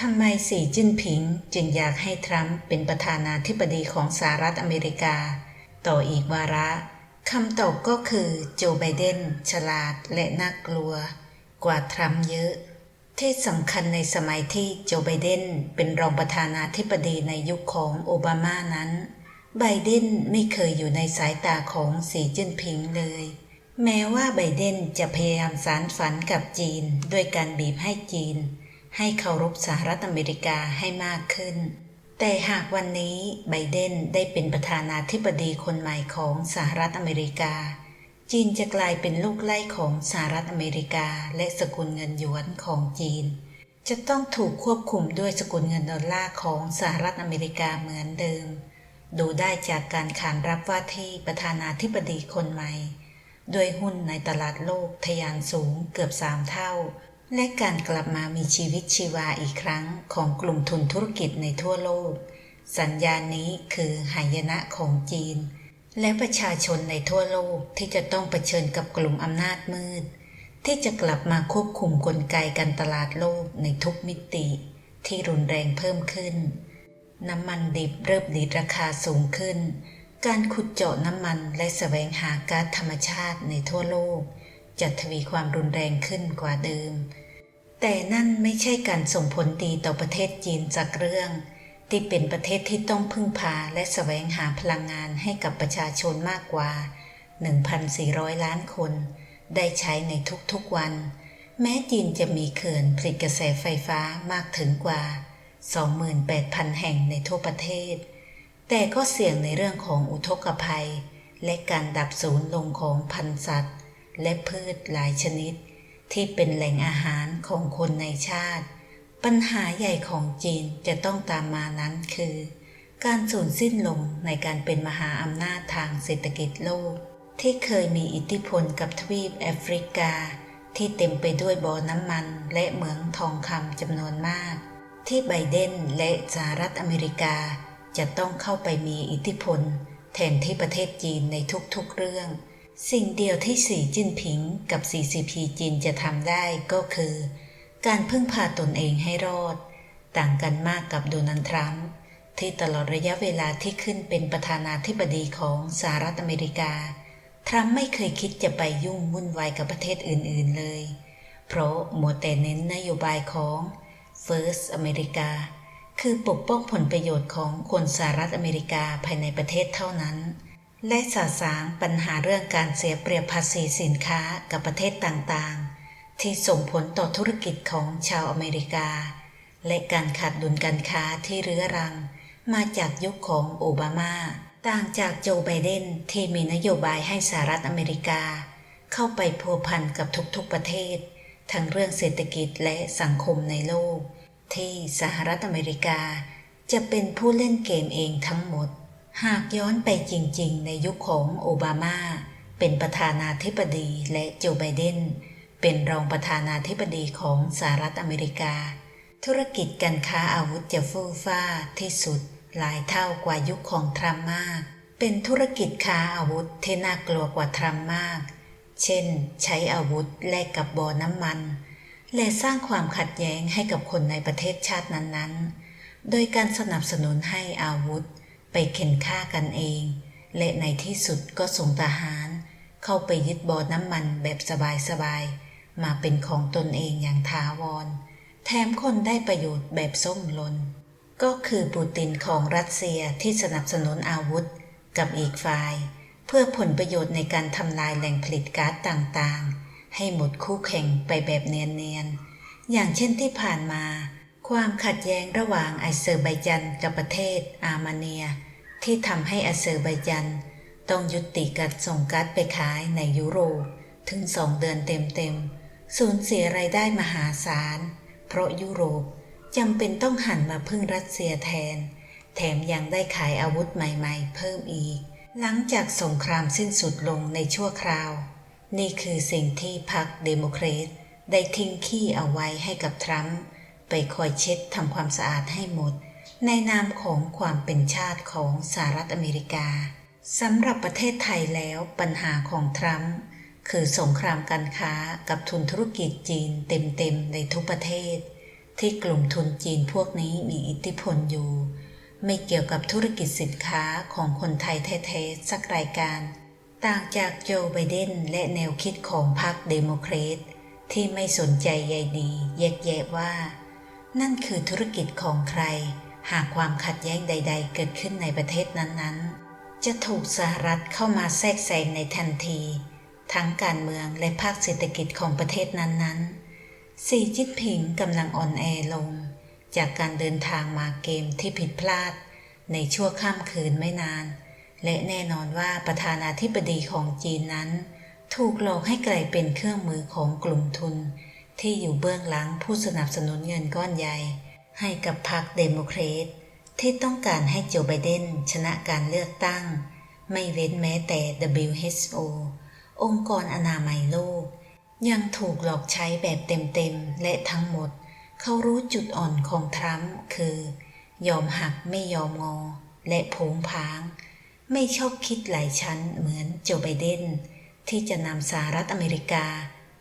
ทำไมสีจิ้นผิงจึงอยากให้ทรัมป์เป็นประธานาธิบดีของสหรัฐอเมริกา ต่ออีกวาระคำตอบก็คือโจไบเดนฉลาดและน่ากลัว กว่าทรัมป์เยอะ ที่สำคัญในสมัยที่โจไบเดนเป็นรองประธานาธิบดีในยุคของโอบามานั้น ไบเดนไม่เคยอยู่ในสายตาของสีจิ้นผิงเลย แม้ว่าไบเดนจะพยายามสารฝันกับจีน ด้วยการบีบให้จีน ให้เคารพสหรัฐอเมริกาให้มากขึ้น แต่หากวันนี้ไบเดนได้เป็นประธานาธิบดีคนใหม่ของสหรัฐอเมริกา จีนจะกลายเป็นลูกไล่ของสหรัฐอเมริกาและสกุลเงินหยวนของจีน จะต้องถูกควบคุมด้วยสกุลเงินดอลลาร์ของสหรัฐอเมริกาเหมือนเดิม ดูได้จากการขานรับว่าที่ประธานาธิบดีคนใหม่ด้วยหุ้นในตลาดโลกทะยานสูงเกือบสามเท่า และการกลับมามีชีวิตชีวาอีกครั้งของกลุ่มทุนธุรกิจในทั่วโลก สัญญาณนี้คือหายนะของจีน และประชาชนในทั่วโลกที่จะต้องเผชิญกับกลุ่มอำนาจมืด ที่จะกลับมาควบคุมกลไกการตลาดโลกในทุกมิติ ที่รุนแรงเพิ่มขึ้น น้ำมันดิบเริ่มดีดราคาสูงขึ้น การขุดเจาะน้ำมันและแสวงหาก๊าซธรรมชาติในทั่วโลกจะทวีความรุนแรงขึ้นกว่าเดิม แต่นั่นไม่ใช่การส่งผลดีต่อประเทศจีนจากเรื่อง ที่เป็นประเทศที่ต้องพึ่งพาและแสวงหาพลังงานให้กับประชาชนมากกว่า 1,400 ล้านคน ได้ใช้ในทุกๆวัน แม้จีนจะมีเขื่อนผลิตกระแสไฟฟ้ามากถึงกว่า 28,000 แห่งในทั่วประเทศ แต่ก็เสี่ยงในเรื่องของอุทกภัย และการดับสูญลงของพันธุ์สัตว์ และพืชหลายชนิด ที่เป็นแหล่งอาหารของคนในชาติ ปัญหาใหญ่ของจีนจะต้องตามมานั้นคือ การสูญสิ้นลงในการเป็นมหาอำนาจทางเศรษฐกิจโลก ที่เคยมีอิทธิพลกับทวีปแอฟริกา ที่เต็มไปด้วยบ่อน้ำมันและเหมืองทองคำจำนวนมาก ที่ไบเดนและสหรัฐอเมริกาจะต้องเข้าไปมีอิทธิพล แทนที่ประเทศจีนในทุกๆเรื่อง สิ่งเดียวที่สีจิ้นผิงกับ CCP จีนจะทำได้ก็คือ การพึ่งพาตนเองให้รอด ต่างกันมากกับโดนัลด์ทรัมป์ที่ตลอดระยะเวลาที่ขึ้นเป็นประธานาธิบดีของสหรัฐอเมริกา ทรัมป์ไม่เคยคิดจะไปยุ่งวุ่นวายกับประเทศอื่น ๆเลย เพราะมัวแต่เน้นนโยบายของ First อเมริกาคือปกป้องผลประโยชน์ของคนสหรัฐอเมริกาภายในประเทศเท่านั้น และสาสางปัญหาเรื่องการเสียเปรียบภาษีสินค้ากับประเทศต่างๆ ที่ส่งผลต่อธุรกิจของชาวอเมริกา และการขาดดุลการค้าที่เรื้อรัง มาจากยุคของโอบามา ต่างจากโจไบเดนที่มีนโยบายให้สหรัฐอเมริกา เข้าไปพัวพันกับทุกๆประเทศ ทั้งเรื่องเศรษฐกิจและสังคมในโลก ที่สหรัฐอเมริกา จะเป็นผู้เล่นเกมเองทั้งหมด หากย้อนไปจริงๆ ในยุคของโอบามา เป็นประธานาธิบดีและโจไบเดนเป็นรองประธานาธิบดีของสหรัฐอเมริกา ธุรกิจการค้าอาวุธจะฟู่ฟ้าที่สุด หลายเท่ากว่ายุคของทรัมป์มาก เป็นธุรกิจค้าอาวุธที่น่ากลัวกว่าทรัมป์มาก เช่น ใช้อาวุธแลกกับบ่อน้ำมัน และสร้างความขัดแย้งให้กับคนในประเทศชาตินั้นๆ โดยการสนับสนุนให้อาวุธ ไปเข็นฆ่ากันเอง และในที่สุดก็ส่งทหาร เข้าไปยึดบ่อน้ำมันแบบสบายๆ มาเป็นของตนเองอย่างถาวร แถมคนได้ประโยชน์แบบส้มลน ก็คือปูตินของรัสเซียที่สนับสนุนอาวุธกับอีกฝ่าย เพื่อผลประโยชน์ในการทำลายแหล่งผลิตก๊าซต่างๆ ให้หมดคู่แข่งไปแบบเนียนๆ อย่างเช่นที่ผ่านมา ความขัดแย้งระหว่างอาเซอร์ไบจันกับประเทศอาร์มาเนีย ที่ทำให้อาเซอร์ไบจัน ต้องยุติการส่งก๊าซไปขายในยุโรปถึงสองเดือนเต็มๆ สูญเสียรายได้มหาศาล เพราะยุโรปจำเป็นต้องหันมาพึ่งรัสเซียแทน แถมยังได้ขายอาวุธใหม่ๆ เพิ่มอีก หลังจากสงครามสิ้นสุดลงในชั่วคราว นี่คือสิ่งที่พรรคเดโมแครตได้ทิ้งขี้เอาไว้ให้กับทรัมป์ ไปคอยเช็ดทำความสะอาดให้หมด ในนามของความเป็นชาติของสหรัฐอเมริกาสำหรับประเทศไทยแล้วปัญหาของทรัมป์คือสงครามการค้ากับทุนธุรกิจจีนเต็มๆในทุกประเทศ ที่กลุ่มทุนจีนพวกนี้มีอิทธิพลอยู่ ไม่เกี่ยวกับธุรกิจสินค้าของคนไทยแท้ๆสักรายการ ต่างจากโจไบเดนและแนวคิดของพรรคเดโมแครตที่ไม่สนใจใยดีแยกแยะว่า นั่นคือธุรกิจของใคร หากความขัดแย้งใด ๆ เกิดขึ้นในประเทศนั้นๆ จะถูกสหรัฐเข้ามาแทรกแซงในทันที ทั้งการเมืองและภาคเศรษฐกิจของประเทศนั้นๆ สีจิ้นผิงกำลังอ่อนแอลง จากการเดินทางมาเกมที่ผิดพลาด ในชั่วข้ามคืนไม่นาน และแน่นอนว่าประธานาธิบดีของจีนนั้น ถูกหลอกให้กลายเป็นเครื่องมือของกลุ่มทุน ที่อยู่เบื้องหลังผู้สนับสนุนเงินก้อนใหญ่ ให้กับพรรคเดโมแครตที่ต้องการให้โจไบเดนชนะการเลือกตั้ง ไม่เว้นแม้แต่ WHO องค์กรอนามัยโลก ยังถูกหลอกใช้แบบเต็มๆ และทั้งหมด เขารู้จุดอ่อนของทรัมป์คือ ยอมหักไม่ยอมงอ และผงผาง ไม่ชอบคิดหลายชั้นเหมือนโจไบเดนที่จะนำสหรัฐอเมริกา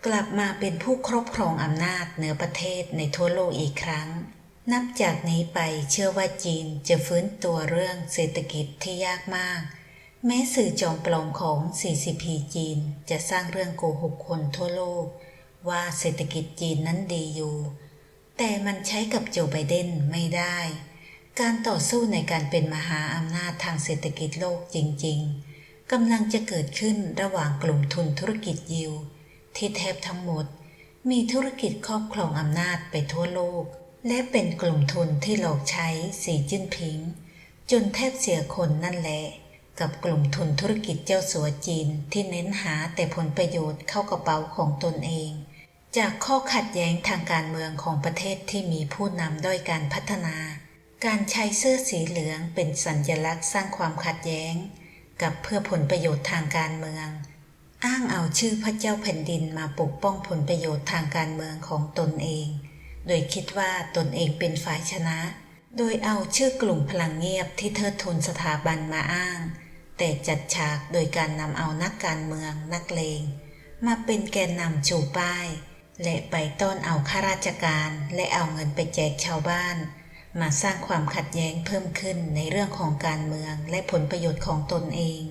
กลับมาเป็นผู้ครอบครองอำนาจเหนือประเทศในทั่วโลกอีกครั้ง นับจากนี้ไปเชื่อว่าจีนจะฟื้นตัวเรื่องเศรษฐกิจที่ยากมาก แม้สื่อจอมปลอมของ CCP จีนจะสร้างเรื่องโกหกคนทั่วโลก ว่าเศรษฐกิจจีนนั้นดีอยู่ แต่มันใช้กับโจไบเดนไม่ได้ การต่อสู้ในการเป็นมหาอำนาจทางเศรษฐกิจโลกจริง ๆกำลังจะเกิดขึ้นระหว่างกลุ่มทุนธุรกิจยิว ที่แทบทั้งหมด มีธุรกิจครอบครองอำนาจไปทั่วโลก และเป็นกลุ่มทุนที่หลอกใช้สีจิ้นผิง จนแทบเสียคนนั่นแหละ กับกลุ่มทุนธุรกิจเจ้าสัวจีนที่เน้นหาแต่ผลประโยชน์เข้ากระเป๋าของตนเอง จากข้อขัดแย้งทางการเมืองของประเทศที่มีผู้นำด้อยการพัฒนา การใช้เสื้อสีเหลืองเป็นสัญญลักษณ์สร้างความขัดแย้ง กับเพื่อผลประโยชน์ทางการเมือง อ้างเอาชื่อพระเจ้าแผ่นดินมาปกป้องผลประโยชน์ทางการเมืองของตนเอง โดยคิดว่าตนเองเป็นฝ่ายชนะ โดยเอาชื่อกลุ่มพลังเงียบที่เทิดทูนสถาบันมาอ้าง แต่จัดฉากโดยการนำเอานักการเมืองนักเลง มาเป็นแกนนำชูป้าย และไปต้อนเอาข้าราชการและเอาเงินไปแจกชาวบ้าน มาสร้างความขัดแย้งเพิ่มขึ้นในเรื่องของการเมืองและผลประโยชน์ของตนเอง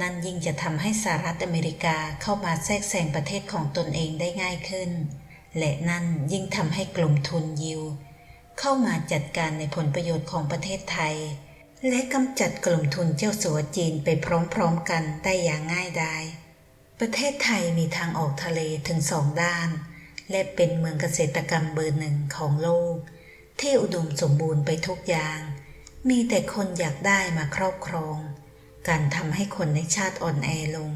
นั่นยิ่งจะทำให้สหรัฐอเมริกาเข้ามาแทรกแซงประเทศของตนเองได้ง่ายขึ้น และนั่นยิ่งทำให้กลุ่มทุนยิว เข้ามาจัดการในผลประโยชน์ของประเทศไทย และกำจัดกลุ่มทุนเจ้าสัวจีนไปพร้อมๆกันได้อย่างง่ายดายประเทศไทยมีทางออกทะเลถึงสองด้าน และเป็นเมืองเกษตรกรรมเบอร์หนึ่งของโลก ที่อุดมสมบูรณ์ไปทุกอย่าง มีแต่คนอยากได้มาครอบครอง การทำให้คนในชาติอ่อนแอลง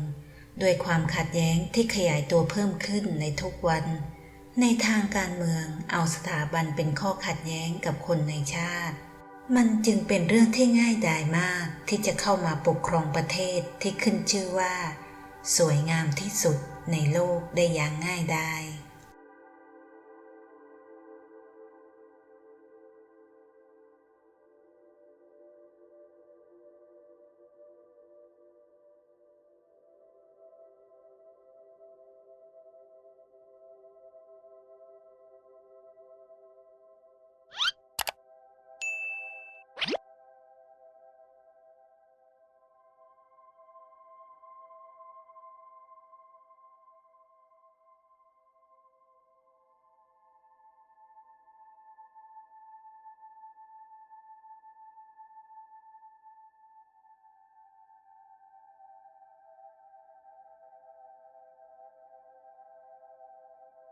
ด้วยความขัดแย้งที่ขยายตัวเพิ่มขึ้นในทุกวัน ในทางการเมืองเอาสถาบันเป็นข้อขัดแย้งกับคนในชาติ มันจึงเป็นเรื่องที่ง่ายดายมากที่จะเข้ามาปกครองประเทศที่ขึ้นชื่อว่า สวยงามที่สุดในโลกได้อย่างง่ายดาย